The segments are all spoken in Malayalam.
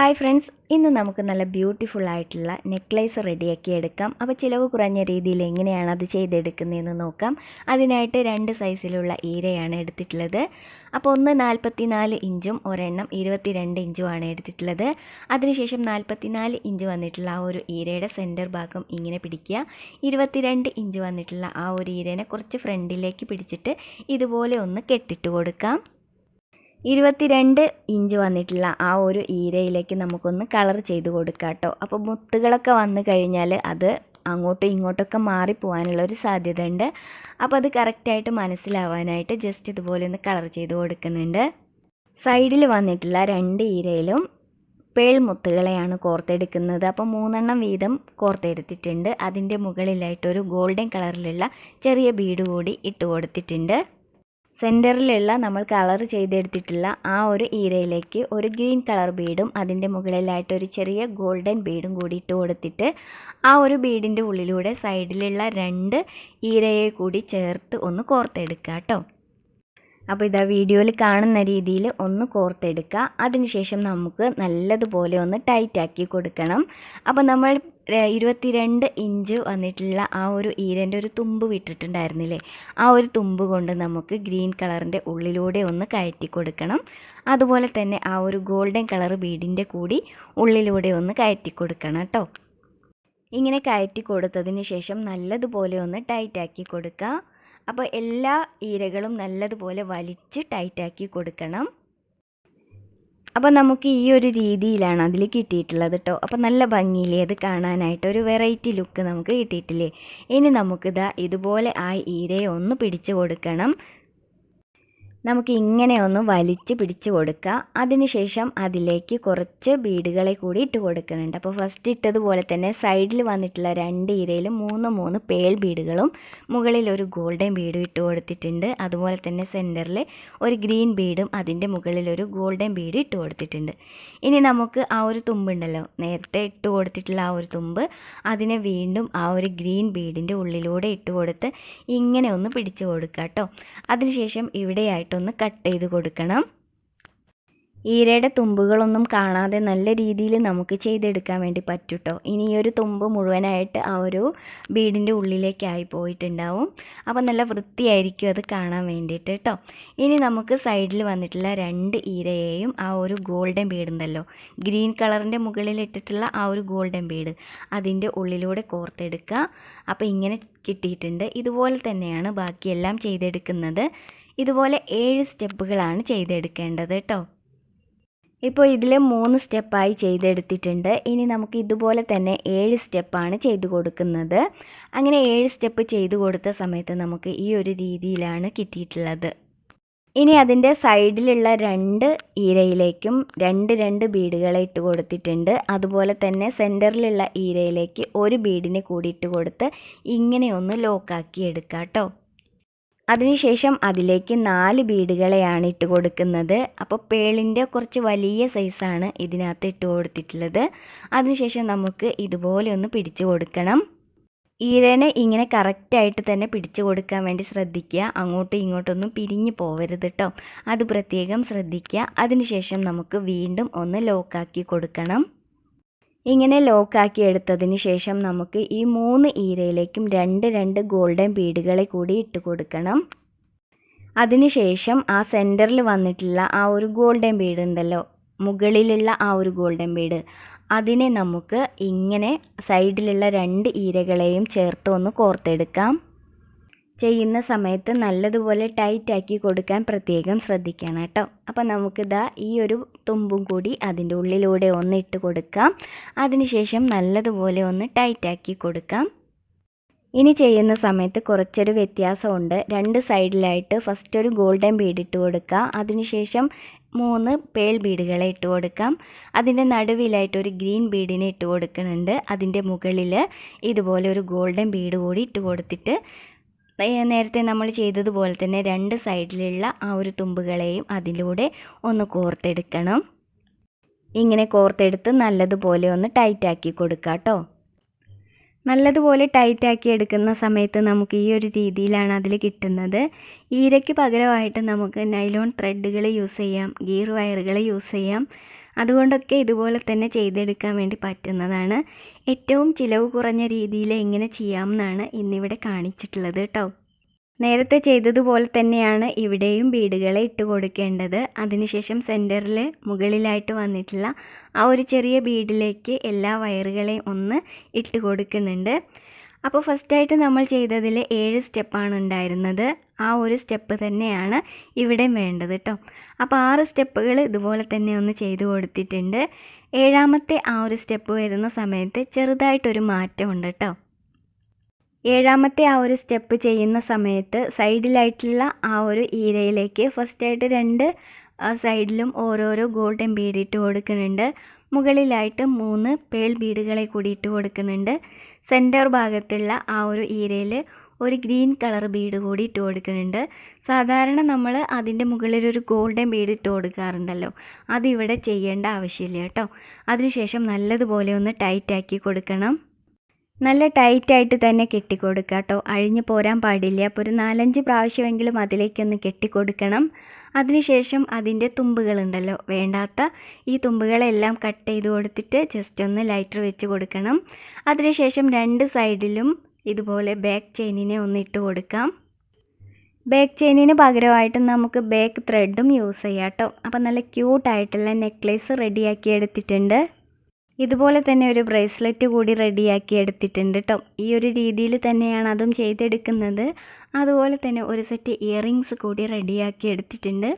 ഹായ് ഫ്രണ്ട്സ് ഇന്ന് നമുക്ക് നല്ല ബ്യൂട്ടിഫുൾ ആയിട്ടുള്ള നെക്ലേസ് റെഡിയാക്കി എടുക്കാം. അപ്പോൾ ചിലവ് കുറഞ്ഞ രീതിയിൽ എങ്ങനെയാണ് അത് ചെയ്തെടുക്കുന്നതെന്ന് നോക്കാം. അതിനായിട്ട് രണ്ട് സൈസിലുള്ള ഈരയാണ് എടുത്തിട്ടുള്ളത്. അപ്പോൾ ഒന്ന് നാൽപ്പത്തി നാല് ഇഞ്ചും ഒരെണ്ണം ഇരുപത്തി രണ്ട് ഇഞ്ചുമാണ് എടുത്തിട്ടുള്ളത്. അതിനുശേഷം നാൽപ്പത്തി നാല് ഇഞ്ച് വന്നിട്ടുള്ള ആ ഒരു ഈരയുടെ സെന്റർ ഭാഗം ഇങ്ങനെ പിടിക്കുക. ഇരുപത്തിരണ്ട് ഇഞ്ച് വന്നിട്ടുള്ള ആ ഒരു ഈരേനെ കുറച്ച് ഫ്രണ്ടിലേക്ക് പിടിച്ചിട്ട് ഇതുപോലെ ഒന്ന് കെട്ടിട്ട് കൊടുക്കാം. ഇരുപത്തിരണ്ട് ഇഞ്ച് വന്നിട്ടുള്ള ആ ഒരു ഈരയിലേക്ക് നമുക്കൊന്ന് കളർ ചെയ്ത് കൊടുക്കാം കേട്ടോ അപ്പോൾ മുത്തുകളൊക്കെ വന്നു കഴിഞ്ഞാൽ അത് അങ്ങോട്ടും ഇങ്ങോട്ടൊക്കെ മാറിപ്പോവാനുള്ള ഒരു സാധ്യത ഉണ്ട് അപ്പോൾ അത് കറക്റ്റായിട്ട് മനസ്സിലാവാനായിട്ട് ജസ്റ്റ് ഇതുപോലെ ഒന്ന് കളർ ചെയ്ത് കൊടുക്കുന്നുണ്ട്. സൈഡിൽ വന്നിട്ടുള്ള രണ്ട് ഈരയിലും പേൾ മുത്തുകളെയാണ് കോർത്തെടുക്കുന്നത്. അപ്പോൾ മൂന്നെണ്ണം വീതം കോർത്തെടുത്തിട്ടുണ്ട്. അതിന്റെ മുകളിലായിട്ടൊരു ഗോൾഡൻ കളറിലുള്ള ചെറിയ ബീഡ് കൂടി ഇട്ട് കൊടുത്തിട്ടുണ്ട്. സെന്ററിലുള്ള നമ്മൾ കളർ ചെയ്തെടുത്തിട്ടുള്ള ആ ഒരു ഈരയിലേക്ക് ഒരു ഗ്രീൻ കളർ ബീഡും അതിന്റെ മുകളിലായിട്ട് ഒരു ചെറിയ ഗോൾഡൻ ബീഡും കൂടി ഇട്ട് കൊടുത്തിട്ട് ആ ഒരു ബീഡിന്റെ ഉള്ളിലൂടെ സൈഡിലുള്ള രണ്ട് ഈരയെ കൂടി ചേർത്ത് ഒന്ന് കോർത്തെടുക്കുക കേട്ടോ. അപ്പോൾ ഇതാ വീഡിയോയിൽ കാണുന്ന രീതിയിൽ ഒന്ന് കോർത്തെടുക്കുക അതിനുശേഷം നമുക്ക് നല്ലതുപോലെ ഒന്ന് ടൈറ്റാക്കി കൊടുക്കണം. അപ്പോൾ നമ്മൾ ഇരുപത്തിരണ്ട് ഇഞ്ച് വന്നിട്ടുള്ള ആ ഒരു ഈരന്റെ ഒരു തുമ്പ് വിട്ടിട്ടുണ്ടായിരുന്നില്ലേ? ആ ഒരു തുമ്പ് കൊണ്ട് നമുക്ക് ഗ്രീൻ കളറിന്റെ ഉള്ളിലൂടെ ഒന്ന് കയറ്റി കൊടുക്കണം. അതുപോലെ തന്നെ ആ ഒരു ഗോൾഡൻ കളർ ബീഡിന്റെ കൂടി ഉള്ളിലൂടെ ഒന്ന് കയറ്റി കൊടുക്കണം കേട്ടോ ഇങ്ങനെ കയറ്റി കൊടുത്തതിന് ശേഷം നല്ലതുപോലെ ഒന്ന് ടൈറ്റാക്കി കൊടുക്കുക അപ്പോൾ എല്ലാ ഈരകളും നല്ലതുപോലെ വലിച്ച് ടൈറ്റാക്കി കൊടുക്കണം. അപ്പോൾ നമുക്ക് ഈ ഒരു രീതിയിലാണ് അതിൽ കിട്ടിയിട്ടുള്ളത് കേട്ടോ അപ്പോൾ നല്ല ഭംഗിയില്ലേ അത് കാണാനായിട്ട് ഒരു വെറൈറ്റി ലുക്ക് നമുക്ക് കിട്ടിയിട്ടില്ലേ? ഇനി നമുക്കിതാ ഇതുപോലെ ആ ഈരയെ ഒന്ന് പിടിച്ചു കൊടുക്കണം. നമുക്ക് ഇങ്ങനെ ഒന്ന് വലിച്ച് പിടിച്ച് കൊടുക്കുക അതിനുശേഷം അതിലേക്ക് കുറച്ച് ബീഡുകളെ കൂടി ഇട്ട് കൊടുക്കുന്നുണ്ട്. അപ്പോൾ ഫസ്റ്റ് ഇട്ടതുപോലെ തന്നെ സൈഡിൽ വന്നിട്ടുള്ള രണ്ട് ഇരയിലും മൂന്ന് മൂന്ന് പേൾ ബീഡുകളും മുകളിൽ ഒരു ഗോൾഡൻ ബീഡും ഇട്ട് കൊടുത്തിട്ടുണ്ട്. അതുപോലെ തന്നെ സെന്ററിൽ ഒരു ഗ്രീൻ ബീഡും അതിന്റെ മുകളിൽ ഒരു ഗോൾഡൻ ബീഡ് ഇട്ട് കൊടുത്തിട്ടുണ്ട്. ഇനി നമുക്ക് ആ ഒരു തുമ്പുണ്ടല്ലോ നേരത്തെ ഇട്ട് കൊടുത്തിട്ടുള്ള ആ ഒരു തുമ്പ് അതിനെ വീണ്ടും ആ ഒരു ഗ്രീൻ ബീഡിന്റെ ഉള്ളിലൂടെ ഇട്ട് കൊടുത്ത് ഇങ്ങനെ ഒന്ന് പിടിച്ചു കൊടുക്കുക കേട്ടോ. അതിനുശേഷം ഇവിടെയായിട്ട് ഒന്ന് കട്ട് ചെയ്ത് കൊടുക്കണം. ഈരയുടെ തുമ്പുകളൊന്നും കാണാതെ നല്ല രീതിയിൽ നമുക്ക് ചെയ്തെടുക്കാൻ വേണ്ടി പറ്റും കേട്ടോ ഇനി ഈ ഒരു തുമ്പ് മുഴുവനായിട്ട് ആ ഒരു ബീഡിന്റെ ഉള്ളിലേക്കായി പോയിട്ടുണ്ടാവും. അപ്പോൾ നല്ല വൃത്തിയായിരിക്കും അത് കാണാൻ വേണ്ടിയിട്ട് കേട്ടോ ഇനി നമുക്ക് സൈഡിൽ വന്നിട്ടുള്ള രണ്ട് ഈരയെയും ആ ഒരു ഗോൾഡൻ ബീഡുണ്ടല്ലോ ഗ്രീൻ കളറിന്റെ മുകളിൽ ഇട്ടിട്ടുള്ള ആ ഒരു ഗോൾഡൻ ബീഡ് അതിന്റെ ഉള്ളിലൂടെ കോർത്തെടുക്കുക. അപ്പോൾ ഇങ്ങനെ കിട്ടിയിട്ടുണ്ട്. ഇതുപോലെ തന്നെയാണ് ബാക്കിയെല്ലാം ചെയ്തെടുക്കുന്നത്. ഇതുപോലെ ഏഴ് സ്റ്റെപ്പുകളാണ് ചെയ്തെടുക്കേണ്ടത് കേട്ടോ ഇപ്പോൾ ഇതിൽ മൂന്ന് സ്റ്റെപ്പായി ചെയ്തെടുത്തിട്ടുണ്ട്. ഇനി നമുക്ക് ഇതുപോലെ തന്നെ ഏഴ് സ്റ്റെപ്പാണ് ചെയ്തു കൊടുക്കുന്നത്. അങ്ങനെ ഏഴ് സ്റ്റെപ്പ് ചെയ്തു കൊടുത്ത സമയത്ത് നമുക്ക് ഈ ഒരു രീതിയിലാണ് കിട്ടിയിട്ടുള്ളത്. ഇനി അതിന്റെ സൈഡിലുള്ള രണ്ട് ഈരയിലേക്കും രണ്ട് രണ്ട് ബീഡുകളെ ഇട്ട് കൊടുത്തിട്ടുണ്ട്. അതുപോലെ തന്നെ സെന്ററിലുള്ള ഈരയിലേക്ക് ഒരു ബീഡിനെ കൂടി ഇട്ട് കൊടുത്ത് ഇങ്ങനെ ഒന്ന് ലോക്കാക്കി എടുക്കാം കേട്ടോ അതിനുശേഷം അതിലേക്ക് നാല് ബീഡുകളെയാണ് ഇട്ട് കൊടുക്കുന്നത്. അപ്പോൾ പേളിന്റെ കുറച്ച് വലിയ സൈസാണ് ഇതിനകത്ത് ഇട്ട് കൊടുത്തിട്ടുള്ളത്. അതിനുശേഷം നമുക്ക് ഇതുപോലെ ഒന്ന് പിടിച്ചു കൊടുക്കണം. ഈരനെ ഇങ്ങനെ കറക്റ്റായിട്ട് തന്നെ പിടിച്ചു കൊടുക്കാൻ വേണ്ടി ശ്രദ്ധിക്കുക. അങ്ങോട്ടും ഇങ്ങോട്ടൊന്നും പിരിഞ്ഞു പോവരുത് കേട്ടോ അത് പ്രത്യേകം ശ്രദ്ധിക്കുക. അതിനുശേഷം നമുക്ക് വീണ്ടും ഒന്ന് ലോക്കാക്കി കൊടുക്കണം. ഇങ്ങനെ ലോക്കാക്കി എടുത്തതിന് ശേഷം നമുക്ക് ഈ മൂന്ന് ഈരയിലേക്കും രണ്ട് രണ്ട് ഗോൾഡൻ ബീഡുകളെ കൂടി ഇട്ട് കൊടുക്കണം. അതിനുശേഷം ആ സെന്ററിൽ വന്നിട്ടുള്ള ആ ഒരു ഗോൾഡൻ ബീഡ് ഉണ്ടല്ലോ മുകളിലുള്ള ആ ഒരു ഗോൾഡൻ ബീഡ് അതിനെ നമുക്ക് ഇങ്ങനെ സൈഡിലുള്ള രണ്ട് ഈരകളെയും ചേർത്ത് ഒന്ന് കോർത്തെടുക്കാം. ചെയ്യുന്ന സമയത്ത് നല്ലതുപോലെ ടൈറ്റ് ആക്കി കൊടുക്കാൻ പ്രത്യേകം ശ്രദ്ധിക്കണം കേട്ടോ. അപ്പോൾ നമുക്കിതാ ഈ ഒരു തുമ്പും കൂടി അതിന്റെ ഉള്ളിലൂടെ ഒന്ന് ഇട്ട് കൊടുക്കാം. അതിനുശേഷം നല്ലതുപോലെ ഒന്ന് ടൈറ്റാക്കി കൊടുക്കാം. ഇനി ചെയ്യുന്ന സമയത്ത് കുറച്ചൊരു വ്യത്യാസമുണ്ട്. രണ്ട് സൈഡിലായിട്ട് ഫസ്റ്റ് ഒരു ഗോൾഡൻ ബീഡ് ഇട്ട് കൊടുക്കുക. അതിനുശേഷം മൂന്ന് പേൾ ബീഡുകളെ ഇട്ട് കൊടുക്കാം. അതിന്റെ നടുവിലായിട്ട് ഒരു ഗ്രീൻ ബീഡിനെ ഇട്ട് കൊടുക്കുന്നുണ്ട്. അതിന്റെ മുകളിൽ ഇതുപോലെ ഒരു ഗോൾഡൻ ബീഡ് കൂടി ഇട്ട് കൊടുത്തിട്ട് നേരത്തെ നമ്മൾ ചെയ്തതുപോലെ തന്നെ രണ്ട് സൈഡിലുള്ള ആ ഒരു തുമ്പുകളെയും അതിലൂടെ ഒന്ന് കോർത്തെടുക്കണം. ഇങ്ങനെ കോർത്തെടുത്ത് നല്ലതുപോലെ ഒന്ന് ടൈറ്റാക്കി കൊടുക്കുക കേട്ടോ നല്ലതുപോലെ ടൈറ്റാക്കി എടുക്കുന്ന സമയത്ത് നമുക്ക് ഈ ഒരു രീതിയിലാണ് അതിൽ കിട്ടുന്നത്. ഈരയ്ക്ക് പകരമായിട്ട് നമുക്ക് നൈലോൺ ത്രെഡുകൾ യൂസ് ചെയ്യാം ഗീർ വയറുകൾ യൂസ് ചെയ്യാം. അതുകൊണ്ടൊക്കെ ഇതുപോലെ തന്നെ ചെയ്തെടുക്കാൻ വേണ്ടി പറ്റുന്നതാണ്. ഏറ്റവും ചിലവ് കുറഞ്ഞ രീതിയിൽ എങ്ങനെ ചെയ്യാമെന്നാണ് ഇന്നിവിടെ കാണിച്ചിട്ടുള്ളത് കേട്ടോ. നേരത്തെ ചെയ്തതുപോലെ തന്നെയാണ് ഇവിടെയും ബീഡുകളെ ഇട്ട് കൊടുക്കേണ്ടത്. അതിനുശേഷം സെന്ററിൽ മുകളിലായിട്ട് വന്നിട്ടുള്ള ആ ഒരു ചെറിയ ബീഡിലേക്ക് എല്ലാ വയറുകളെയും ഒന്ന് ഇട്ട് കൊടുക്കുന്നുണ്ട്. അപ്പോൾ ഫസ്റ്റായിട്ട് നമ്മൾ ചെയ്തതിൽ ഏഴ് സ്റ്റെപ്പാണ് ഉണ്ടായിരുന്നത്. ആ ഒരു സ്റ്റെപ്പ് തന്നെയാണ് ഇവിടെ വേണ്ടത് കേട്ടോ അപ്പോൾ ആറ് സ്റ്റെപ്പുകൾ ഇതുപോലെ തന്നെ ഒന്ന് ചെയ്തു കൊടുത്തിട്ടുണ്ട്. ഏഴാമത്തെ ആ ഒരു സ്റ്റെപ്പ് വരുന്ന സമയത്ത് ചെറുതായിട്ടൊരു മാറ്റമുണ്ട് കേട്ടോ ഏഴാമത്തെ ആ ഒരു സ്റ്റെപ്പ് ചെയ്യുന്ന സമയത്ത് സൈഡിലായിട്ടുള്ള ആ ഒരു ഈരയിലേക്ക് ഫസ്റ്റായിട്ട് രണ്ട് സൈഡിലും ഓരോരോ ഗോൾഡൻ ബീഡ് ഇട്ട് കൊടുക്കുന്നുണ്ട്. മുകളിലായിട്ട് മൂന്ന് പേൾ ബീഡുകളെ കൂടി ഇട്ട് കൊടുക്കുന്നുണ്ട്. സെന്റർ ഭാഗത്തുള്ള ആ ഒരു ഈരയിൽ ഒരു ഗ്രീൻ കളർ ബീഡ് കൂടി ഇട്ട് കൊടുക്കുന്നുണ്ട്. സാധാരണ നമ്മൾ അതിന്റെ മുകളിൽ ഒരു ഗോൾഡൻ ബീഡ് ഇട്ട് കൊടുക്കാറുണ്ടല്ലോ. അതിവിടെ ചെയ്യേണ്ട ആവശ്യമില്ല കേട്ടോ. അതിനുശേഷം നല്ലതുപോലെ ഒന്ന് ടൈറ്റാക്കി കൊടുക്കണം. നല്ല ടൈറ്റായിട്ട് തന്നെ കെട്ടിക്കൊടുക്കുക കേട്ടോ. അഴിഞ്ഞു പോരാൻ പാടില്ല. അപ്പോൾ ഒരു നാലഞ്ച് പ്രാവശ്യമെങ്കിലും അതിലേക്കൊന്ന് കെട്ടിക്കൊടുക്കണം അതിനുശേഷം അതിന്റെ തുമ്പുകളുണ്ടല്ലോ. വേണ്ടാത്ത ഈ തുമ്പുകളെല്ലാം കട്ട് ചെയ്ത് കൊടുത്തിട്ട് ജസ്റ്റ് ഒന്ന് ലൈറ്റർ വെച്ച് കൊടുക്കണം. അതിനുശേഷം രണ്ട് സൈഡിലും ഇതുപോലെ ബാക്ക് ചെയിനിനെ ഒന്ന് ഇട്ട് കൊടുക്കാം. ബാക്ക് ചെയിനിന് പകരമായിട്ട് നമുക്ക് ബാക്ക് ത്രെഡും യൂസ് ചെയ്യാം കേട്ടോ അപ്പം നല്ല ക്യൂട്ടായിട്ടുള്ള നെക്ലേസ് റെഡിയാക്കി എടുത്തിട്ടുണ്ട്. ഇതുപോലെ തന്നെ ഒരു ബ്രേസ്ലെറ്റ് കൂടി റെഡിയാക്കി എടുത്തിട്ടുണ്ട് കേട്ടോ ഈ ഒരു രീതിയിൽ തന്നെയാണ് അതും ചെയ്തെടുക്കുന്നത്. അതുപോലെ തന്നെ ഒരു സെറ്റ് ഇയറിങ്സ് കൂടി റെഡിയാക്കി എടുത്തിട്ടുണ്ട്.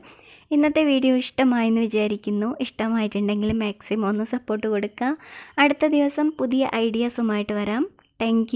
ഇന്നത്തെ വീഡിയോ ഇഷ്ടമായെന്ന് വിചാരിക്കുന്നു. ഇഷ്ടമായിട്ടുണ്ടെങ്കിൽ മാക്സിമം ഒന്ന് സപ്പോർട്ട് കൊടുക്കുക. അടുത്ത ദിവസം പുതിയ ഐഡിയാസുമായിട്ട് വരാം. താങ്ക്